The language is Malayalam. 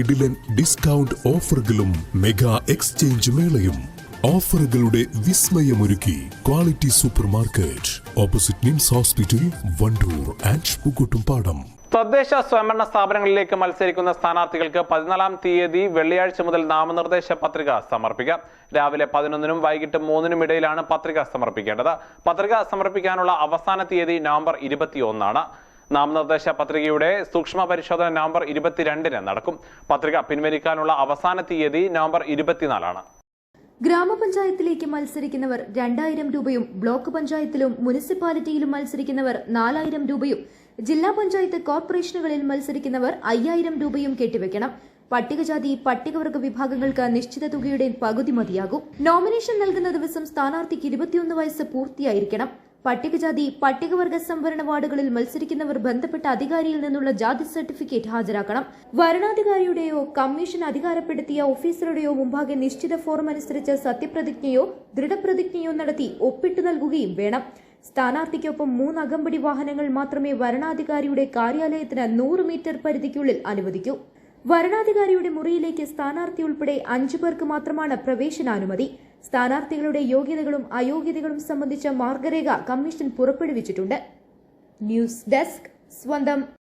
കിടിലൻ ഡിസ്കൗണ്ട് ഓഫറുകളും മെഗാ എക്സ്ചേഞ്ച് മേളയും. ഓഫറുകളുടെ വിസ്മയമൊരുക്കി quality super market opposite Nims hospital Wandoor and Pookkottumpadam തദ്ദേശ സ്വയംഭരണ സ്ഥാപനങ്ങളിലേക്ക് മത്സരിക്കുന്ന സ്ഥാനാർത്ഥികൾക്ക് പതിനാലാം തീയതി വെള്ളിയാഴ്ച മുതൽ നാമനിർദ്ദേശ പത്രിക സമർപ്പിക്കാം. രാവിലെ പതിനൊന്നിനും വൈകിട്ട് മൂന്നിനും ഇടയിലാണ് പത്രിക സമർപ്പിക്കേണ്ടത്. പത്രിക സമർപ്പിക്കാനുള്ള അവസാന തീയതി നവംബർ ഇരുപത്തിയൊന്നാണ്. നാമനിർദ്ദേശ പത്രികയുടെ സൂക്ഷ്മ പരിശോധന നവംബർ ഇരുപത്തിരണ്ടിന് നടക്കും. പത്രിക പിൻവലിക്കാനുള്ള അവസാന തീയതി നവംബർ ഇരുപത്തിനാലാണ്. ഗ്രാമപഞ്ചായത്തിലേക്ക് മത്സരിക്കുന്നവർ രണ്ടായിരം രൂപയും ബ്ലോക്ക് പഞ്ചായത്തിലും മുനിസിപ്പാലിറ്റിയിലും മത്സരിക്കുന്നവർ നാലായിരം രൂപയും ജില്ലാ പഞ്ചായത്ത് കോർപ്പറേഷനുകളിൽ മത്സരിക്കുന്നവർ അയ്യായിരം രൂപയും കെട്ടിവെക്കണം. പട്ടികജാതി പട്ടികവർഗ വിഭാഗങ്ങൾക്ക് നിശ്ചിത തുകയുടെ പകുതി മതിയാകും. നോമിനേഷൻ നൽകുന്ന ദിവസം സ്ഥാനാർത്ഥിക്ക് ഇരുപത്തിയൊന്ന് വയസ്സ് പൂർത്തിയായിരിക്കണം. പട്ടികജാതി പട്ടികവർഗ സംവരണ വാർഡുകളിൽ മത്സരിക്കുന്നവർ ബന്ധപ്പെട്ട അധികാരിയിൽ നിന്നുള്ള ജാതി സർട്ടിഫിക്കറ്റ് ഹാജരാക്കണം. വരണാധികാരിയുടെയോ കമ്മീഷൻ അധികാരപ്പെടുത്തിയ ഓഫീസറുടെയോ മുമ്പാകെ നിശ്ചിത ഫോറം അനുസരിച്ച് സത്യപ്രതിജ്ഞയോ ദൃഢപ്രതിജ്ഞയോ നടത്തി ഒപ്പിട്ടു നൽകുകയും വേണം. സ്ഥാനാർത്ഥിക്കൊപ്പം മൂന്ന് അകമ്പടി വാഹനങ്ങൾ മാത്രമേ വരണാധികാരിയുടെ കാര്യാലയത്തിന് നൂറ് മീറ്റർ പരിധിക്കുള്ളിൽ അനുവദിക്കൂ. വരണാധികാരിയുടെ മുറിയിലേക്ക് സ്ഥാനാർത്ഥി ഉൾപ്പെടെ അഞ്ചു പേർക്ക് മാത്രമാണ് പ്രവേശനാനുമതി. സ്ഥാനാർത്ഥികളുടെ യോഗ്യതകളും അയോഗ്യതകളും സംബന്ധിച്ച മാർഗരേഖ കമ്മീഷൻ പുറപ്പെടുവിച്ചിട്ടുണ്ട്. ന്യൂസ് ഡെസ്ക് സ്വന്തം